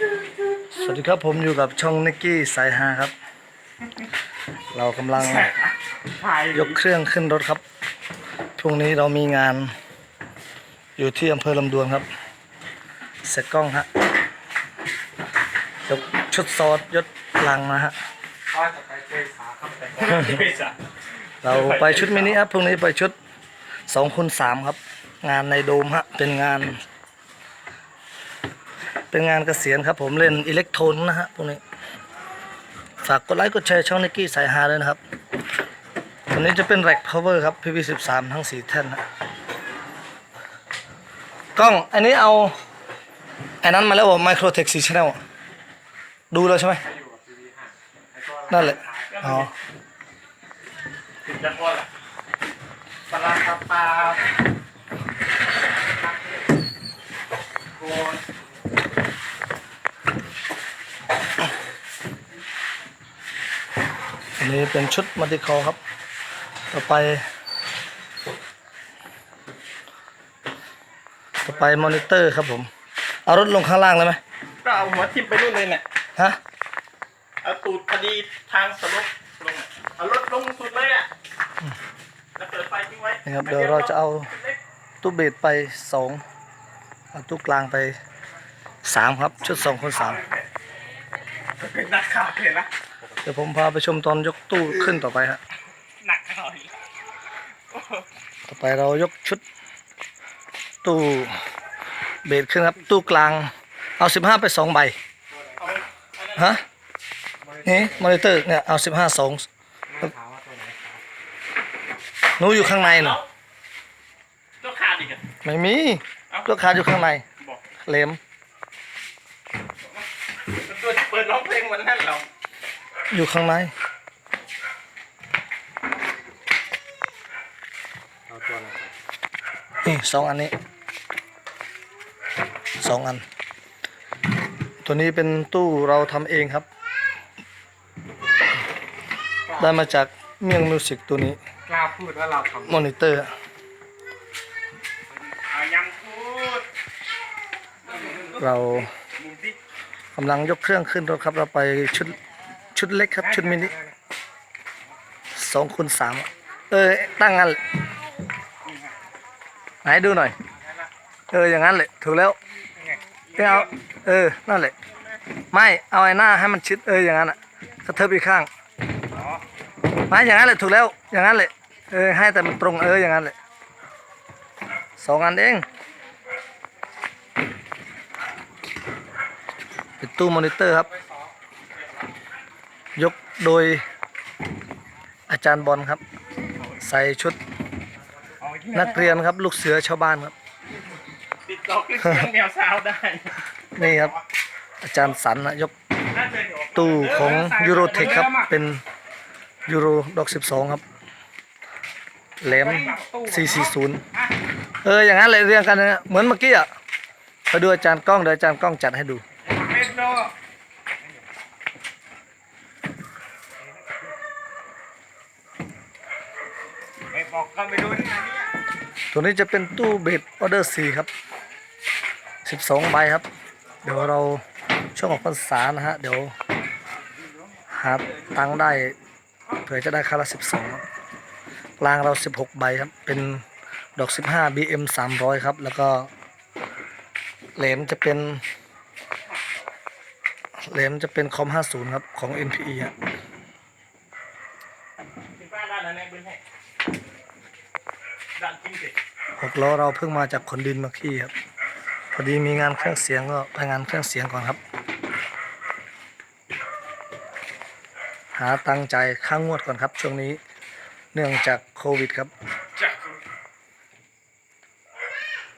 สวัสดีครับผมอยู่กับช่องนิกกี้สายฮาครับ เรากำลังถ่ายยกเครื่องขึ้นรถครับ พรุ่งนี้เรามีงานอยู่ที่อำเภอลำดวนครับ เสร็จกล้องฮะยกชุดซอสยศลังนะฮะก็จะไปเจสาครับแต่เจสาเราไปชุดมินิครับพรุ่งนี้ไปชุดสองคูณสามครับ งานในโดมฮะเป็นงาน เป็นงานเกษียณครับผมเล่นอิเล็กโทรนนะฮะพวกนี้ ฝากกดไลค์กดแชร์ช่องนิกกี้สายฮาด้วยนะครับวันนี้จะเป็นแร็กพาวเวอร์ครับ PV13 ทั้งสี่แท่นนะกล้องอันนี้เอาอ้นั้นมาแล้วบอก Microtech 4 Channel ดูแล้วใช่ไหมนั่นแหละอ๋อติดจะพอละปลาปลาปลาโก นอันนี้เป็นชุดมัลติคอครับ ต่อไป ต่อไปมอนิเตอร์ครับผม เอารถลงข้างล่างเลยไหมก็เอาหัวทิ่มไปนู่นเลยเนี่ยฮะ เอาตูดพอดีทางสลบลงอะเอารถลงสุดเลยอะแล้วเปิดไฟทิ้งไว้นี่ครับ เดี๋ยวเราจะเอาตู้เบสไปสองเอาตู้กลางไปสามครับ ชุดสองคนสามเป็นนักข่าวเลยนะ เดี๋ยวผมพาไปชมตอนยกตู้ขึ้นต่อไปฮะ หนักข่าวอีกต่อไปเรายกชุด ตู้เบสขึ้นครับ ตู้กลาง เอาสิบห้าไปสองใบเอาไปเอาไปฮะ นี่มอนิเตอร์เนี่ยเอาสิบห้าสองถามว่าตัวไหนครับหนูอยู่ข้างในหนูตัวขาดอีกอะไม่มีตัวขาดอยู่ข้างในบอกเหลมตัวเปิดร้องเพลงวันนั้นเรา อยู่ข้างในเอาตัวไหนครับนี่สองอันนี้สองอัน ตัวนี้เป็นตู้เราทำเองครับ ได้มาจากเมียงมิวสิกตัวนี้กล้าพูดว่าเราทำมอนิเตอร์เอายังพูดเรามุมที่กำลังยกเครื่องขึ้นรถครับ เราไปชุด ชุดเล็กครับ ชุดมินิสองคูณสามเออ ตั้งงั้นแหละไหนดูหน่อย เออ อย่างนั้นเลยถูกแล้วไม่เอา เออ นั่นแหละ ไม่ เอาไอ้หน้าให้มันชิด เออ อย่างนั้นอะกระเทิบอีกข้างอ๋อไม่อย่างนั้นแหละถูกแล้ว อย่างนั้นแหละเออ ให้แต่มันตรง เออ อย่างนั้นแหละสองอันเองเป็นตู้มอนิเตอร์ครับยก โดยอาจารย์บอลครับ ใส่ชุดเอาอีนักเรียนครับ ลูกเสือชาวบ้านครับ ติดต่อขึ้นเสียงแมวสาวได้นี่ครับ อาจารย์สันนะยกน่าจะอยู่ตู้ของยูโรเทคครับเป็นยูโรดอก 12 ครับแหลม440 เออ อย่างนั้นเลยเรียงกันนะเหมือนเมื่อกี้อะไปดูอาจารย์กล้องเดี๋ยวอาจารย์กล้องจัดให้ดู เม็ดโลไอ้บอกก็ไม่รู้นเนี่ยตัวนี้จะเป็นตู้เบสออเดอร์4ครับ12ใบครับ เดี๋ยวเราช่วงออกพรรษานะฮะ เดี๋ยวหาตังได้เผื่อจะได้ค่าละ12ครับกลางเรา16ใบครับ เป็นดอก15 BM 300ครับ แล้วก็เหลมจะเป็นเหลมจะเป็นคอม50ครับ ของ NPE ฮะ ถึงบ้านด้านนั้นแน่เบิ้ลให้ด้านจริงสิหกล้อเราเพิ่งมาจากขนดินมาขี้ครับ พอดีมีงานเครื่องเสียงก็ไปงานเครื่องเสียงก่อนครับ หาตังค์ใจายค่างวดก่อนครับ ช่วงนี้เนื่องจากโควิดครับจัก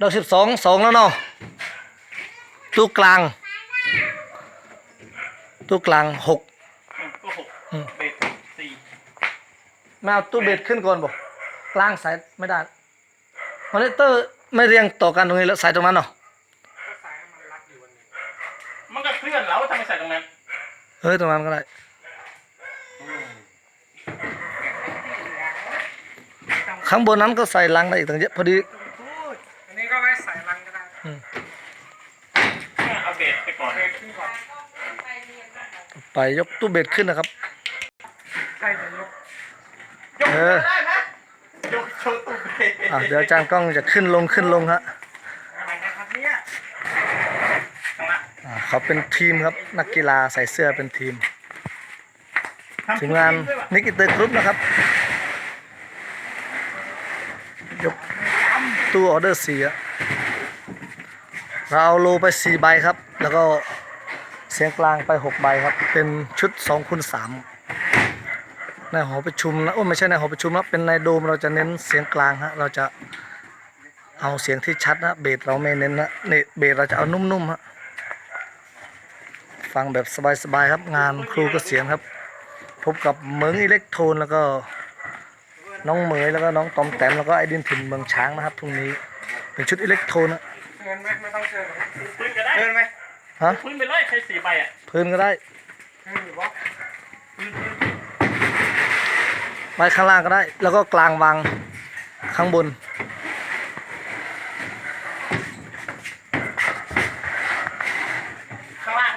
ดอกสิบสองสองแล้วเนาะตู้กลางตู้กลางหกก็หกอืมเบ็ดสี่มาเอาตู้เบสขึ้นก่อนบอกกลางสายไม่ได้ มอนิเตอร์ไม่เรียงต่อกันตรงนี้แล้วสายตรงนั้นเนาะก็สายมันรัดอยู่วันหนึงมันก็เคลื่อนแล้วทำไมใส่ตรงนั้นเฮ้ยตรงนั้นก็ได้ข้างบนนั้นก็ใส่ลังได้อีกตั้งเยอะพอดีพูดอันนี้ก็ไว้ใส่รังก็ได้อืมเอาเบ็ดไปก่อน เบ็ดขึ้นก่อนไปยกตู้เบ็ดขึ้นนะครับใกล้จะยก ยกเออ ได้ไหม ยกโชว์ตุ้มอะเดี๋ยวอาจารย์กล้องจะขึ้นลงขึ้นลงฮะอะไรนะครับเนี่ยอ่าเขาเป็นทีมครับนักกีฬาใส่เสื้อเป็นทีมถึงงานนิกอินเตอร์กรุ๊ปนะครับยกตู้ออเดอร์สี่อะเราเอาโลไปสี่ใบครับ แล้วก็เสียงกลางไปหกใบครับ เป็นชุดสองคูณสาม ในหอประชุมนะโอ้ไม่ใช่ในหอประชุมนะเป็นในโดมเราจะเน้นเสียงกลางฮะเราจะเอาเสียงที่ชัดนะเบสเราไม่เน้นนะเนี่ยเบสเราจะเอานุ่มๆฮะฟังแบบสบายๆครับ งานครูเกษียณครับ พบกับเหมืองอิเล็กโทรนแล้วก็น้องเหมยแล้วก็น้องตอมแต้มแล้วก็ไอดินถิ่นเมืองช้างนะครับพรุ่งนี้เป็นชุดอิเล็กโทรนนะเชิญไหมไม่ต้องเชิญหรอกพื้นก็ได้เชิญไหมฮะพื้นไปเลยใช้สี่ใบอะพื้นก็ได้เชิญหรือว่า ไว้ข้างล่างก็ได้ แล้วก็กลางวางข้างบน ข้างล่าง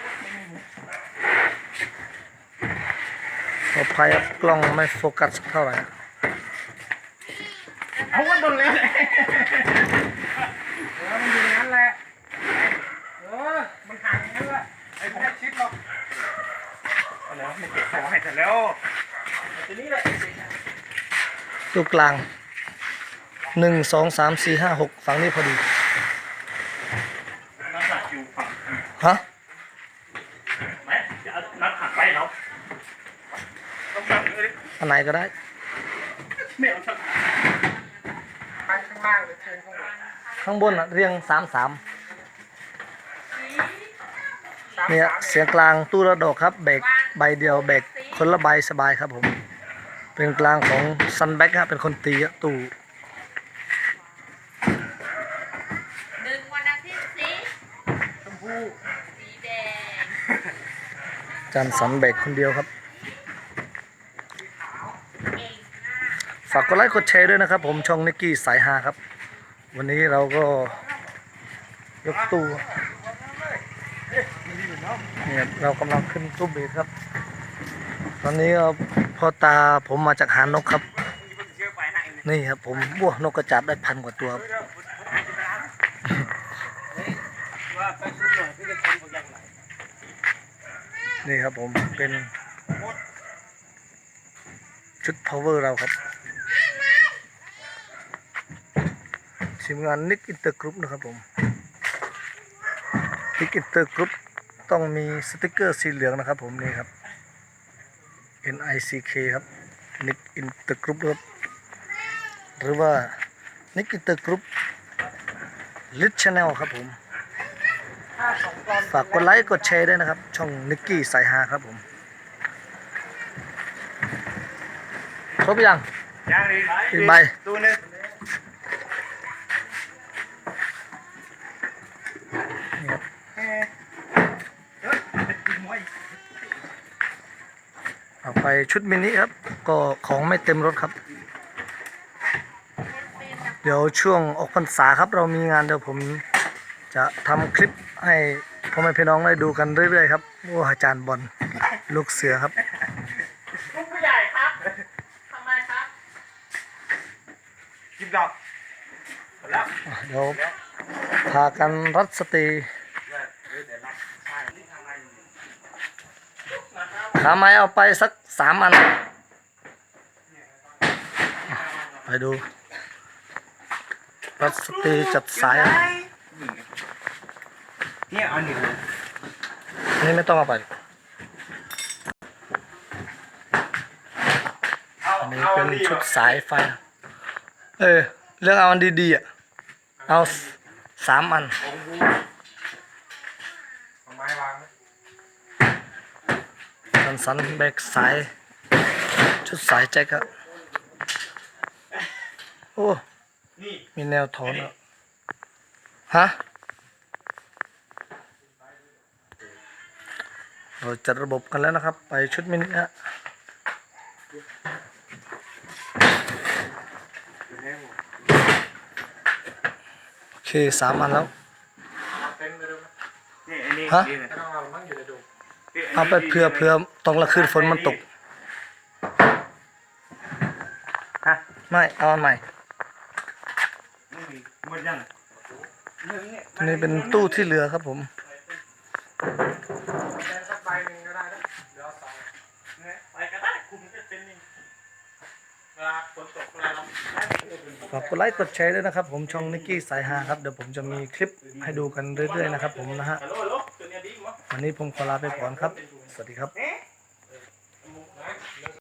ขออภัยครับกล้องไม่โฟกัสสักเท่าไหร่เอาว่าโดนแล้วเลยเออมันอยู่อย่างนั้นแหละเออมันห่างอย่างนั้นแหละไอ้ผมไม่ชิดหรอกเอาแล้วไม่เก็บของให้เสร็จแล้วทีนี้แหละ ตู้กลางหนึ่งสองสามสี่ห้าหกฝั่งนี้พอดีน้ำหนักอยู่ฝั่งฮะไหมจะเอานัดหักไปเนาะต้องแบบเอ้ยอันไหนก็ได้ ไม่เอาชักไปข้างล่างหรือเชิญข้างบนข้างบนอะเรียงสามสามสามเนี่ยสามเสียงกลางตู้ระดอกครับแบกใบเดียวแบกคนละใบสบายครับผม เป็นกลางของซันแบ็กฮะเป็นคนตีอะตู้หนึ่งวันอาทิตย์สีชมพูสีแดงจันสันแบกคนเดียวครับเองฝากกดไลค์กดแชร์ด้วยนะครับ ผมช่องนิกกี้สายฮาครับ วันนี้เราก็ยกตู้เนี่ยเรากำลังขึ้นตู้เบสครับ ตอนนี้ก็ พ่อตาผมมาจากหานกครับเชื่อไปไหนเลยนี่ครับผมว้านกกระจาบได้พันกว่าตัวครับว่าไปชุดหน่อยที่จะคนพวกยังไงนี่ครับผมเป็น ชุด power เราครับทีมงานนิกอินเตอร์กรุ๊ปนะครับผมนิกอินเตอร์กรุ๊ปต้องมีสติกเกอร์สีเหลืองนะครับผมนี่ครับ N I C K ครับนิกอินเตอร์กรุ๊ปครับหรือว่านิกอินเตอร์กรุ๊ปลิทชแนลครับผมถ้าสองกอนฝากกดไลค์กดแชร์ด้วยนะครับ ช่องนิกกี้สายฮาครับผม ครบยังย่างดีอีกใบดูหนึ่ง นี่ครับ เฮ้ยเฮ้ยกินหมวย เอา ไปชุดมินิครับ ก็ของไม่เต็มรถครับ เดี๋ยวช่วงออกพรรษาครับเรามีงานเดี๋ยวผมจะทำคลิปให้พ่อแม่พี่น้องได้ดูกันเรื่อยๆครับว่าอาจารย์บอลลูกเสือครับลูกผู้ใหญ่ครับทำไมครับกินดอกแล้วอะเดี๋ยวพากันรัดสตรีขาไม้เอาไปสัก สามอัน ไปดูรัดสตรีจัดสายอะเนี่ยเอาหนึ่งนี่ไม่ต้องเอาไปเอาอันนี้เอาเป็นดีชุดสายไฟ เออ เรื่องเอาอันดีๆอะ เอาสามอัน เอาไม้วางไว้ สันสันแบกสาย ชุดสายแจ็คอะโอ้นี่มีแนวถอนอะฮะเราจัดระบบกันแล้วนะครับ ไปชุดมินิฮะโอเคสามอันแล้วนี่อันนี้ฮะนี่ เลยต้องเอาเอาไปเผื่อเผื่อตอนกลางคืนฝนมันตกฮะไม่เอาอันใหม่หมดยังอันนี้เป็นตู้ที่เหลือครับผมแดงสักใบหนึ่งก็ได้นะเดี๋ยวเอาสองไปก็ได้คุมก็เป็นนี่เวลาฝนตกเวลาเราฝากกดไลค์กดแชร์ด้วยนะครับ ผมช่องนิกกี้สายฮาครับเดี๋ยวผมจะมีคลิปให้ดูกันเรื่อยๆนะครับผมนะฮะ ฮัลโหลฮัลโหลตั วันนี้ผมขอลาไปก่อนครับ สวัสดีครับ